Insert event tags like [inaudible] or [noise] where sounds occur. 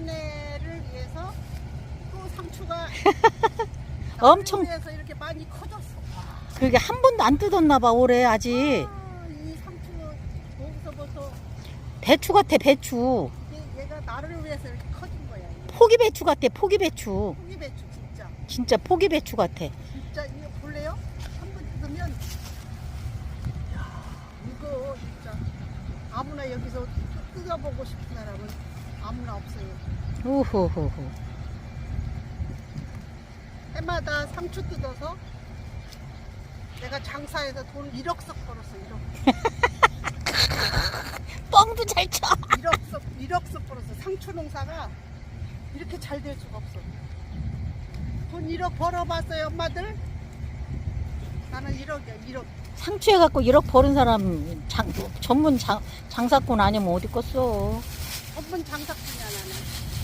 내년에를 위해서 또 상추가 [laughs] 엄청- 이렇게 많이 커졌어. 와. 그게 한 번도 안 뜯었나 봐 올해 아직. 아, 이 상추 거기서부터 배추 같아 배추. 이게 얘가 나를 위해서 이렇게 커진 거야. 이게. 포기 배추 같아 포기 배추. 포기 배추 진짜. 진짜 포기 배추 같아. 진짜 이거 볼래요? 한번 뜯으면 야, 이거 진짜 아무나 여기서 뜯어보고 싶은 사람은 아무나 없어요. 우후후후. 해마다 상추 뜯어서 내가 장사해서 돈 1억석 벌었어 1억 [laughs] 뻥도 잘 쳐. 1억석 1억석 벌었어 상추 농사가 이렇게 잘 될 수가 없어 돈 1억 벌어봤어요 엄마들 나는 1억이야 1억 상추에 갖고 1억 버는 사람 장, 전문 장, 장사꾼 아니면 어디 껐어. 오픈 장사 뿐이 안 하네.